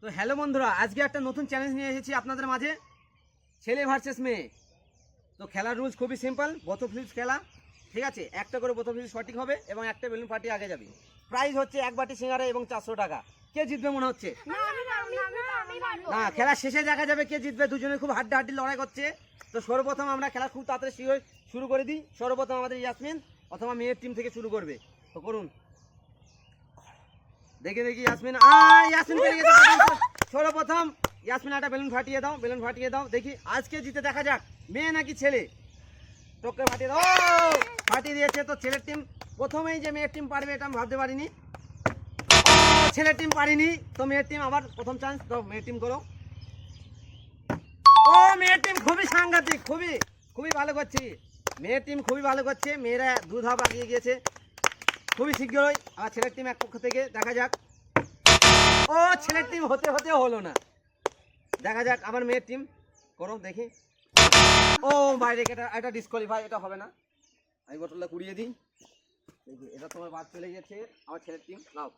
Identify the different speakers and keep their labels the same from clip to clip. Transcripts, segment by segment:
Speaker 1: তো হ্যালো বন্ধুরা আজকে একটা নতুন চ্যালেঞ্জ নিয়ে এসেছি আপনাদের মাঝে। ছেলে ভার্সেস মেয়ে। তো খেলার রুলস খুবই সিম্পল বত ফ্লিপস খেলা ঠিক আছে? একটা করে বত ফ্লিপস সঠিক হবে এবং একটা বেলুন ফাটিয়ে আগে যাবে। প্রাইস হচ্ছে এক বাটি সিঙ্গারা এবং চারশো টাকা। কে জিতবে মনে হচ্ছে? না খেলা শেষে দেখা যাবে কে জিতবে দুজনে খুব হাড্ডা হাড্ডি লড়াই করছে। তো সর্বপ্রথম আমরা খেলা খুব তাড়াতাড়ি শুরু- শুরু করে দিই। সর্বপ্রথম আমাদের ইয়াসমিন অথবা মেয়ের টিম থেকে শুরু করবে। তো করুন। দেখে, দেখি, ইয়াসমিন। আ, ইয়াসমিন পেরে গেছে। প্রথম। ইয়াসমিন একটা বেলুন ফাটিয়ে দাও, বেলুন ফাটিয়ে দাও। দেখি, আজকে জিতে দেখা যাক, মেয়ে নাকি ছেলে? তোকে ফাটিয়ে দাও। ফাটিয়ে দিয়েছে তো ছেলের টিম প্রথমেই যে মেয়ের টিম পারবে এটা আমি ভাবতে পারিনি। ছেলের টিম পারিনি, তো মেয়ের টিম আবার প্রথম চান্স তো মেয়ের টিম করো। ও, মেয়ের টিম খুবই সাংঘাতিক, খুবই খুবই ভালো করছি। মেয়ের টিম খুবই ভালো করছে, মেয়েরা দু ধাপ আগিয়ে গিয়েছে। খুবই শীঘ্রই আমার ছেলের টিম এক পক্ষ থেকে, দেখা যাক। ও, ছেলের টিম হতে হতে হলো না। দেখা যাক, আমার মেয়ের টিম করো, দেখি। ও বাইরে এটা এটা ডিসকোয়ালিফাই এটা হবে না। আমি বোতলটা কুড়িয়ে দিই। এটা তোমার বাদ চলে গেছে। আমার ছেলের টিম নাও।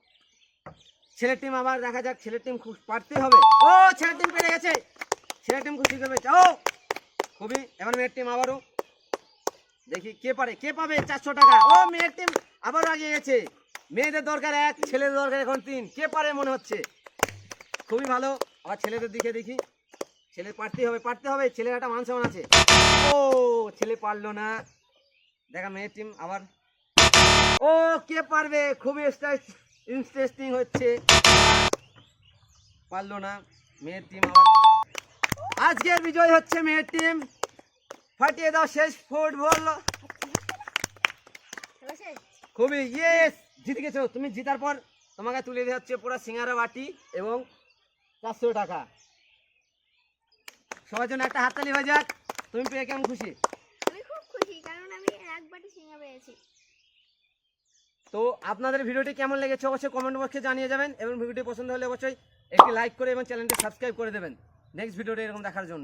Speaker 1: ছেলের টিম আবার, দেখা যাক, ছেলের টিম খুব পারতে হবে। ও, ছেলের টিম পেরে গেছে। ছেলের টিম খুশি করবে ও, খুবই, এবার মেয়ের টিম আবারও। দেখি কে পারে, কে পাবে চারশো টাকা? ও, মেয়ের টিম আবারও আগিয়ে গেছে। মেয়েদের দরকার এক, ছেলেদের দরকার এখন তিন। কে পারে মনে হচ্ছে? খুবই ভালো। আবার ছেলেদের দিকে দেখি। ছেলে পারতে হবে পারতে হবে। ছেলের একটা মান আছে। ও, ছেলে পারল না। দেখা, মেয়ের টিম আবার। ও, কে পারবে? খুবই ইন্টারেস্টিং হচ্ছে। পারল না। মেয়ের টিম আবার। আজকের বিজয় হচ্ছে মেয়ের টিম ফাটিয়ে দাও শেষ ফুটবল খুবই ইয়েস জিতে গেছো। তুমি জিতার পর তোমাকে তুলে দেওয়া হচ্ছে পুরো সিঙ্গারা বাটি এবং চারশো টাকা। সবার জন্য একটা হাততালি হয়ে যাক। তুমি পেয়ে কেমন খুশি?
Speaker 2: আমি খুব খুশি কারণ আমি এক বাটি সিঙ্গা পেয়েছি।
Speaker 1: তো আপনাদের ভিডিওটি কেমন লেগেছে অবশ্যই কমেন্ট বক্সে জানিয়ে যাবেন এবং ভিডিওটি পছন্দ হলে অবশ্যই একটি লাইক করে এবং চ্যানেলটি সাবস্ক্রাইব করে দেবেন। নেক্সট ভিডিওটি এরকম দেখার জন্য।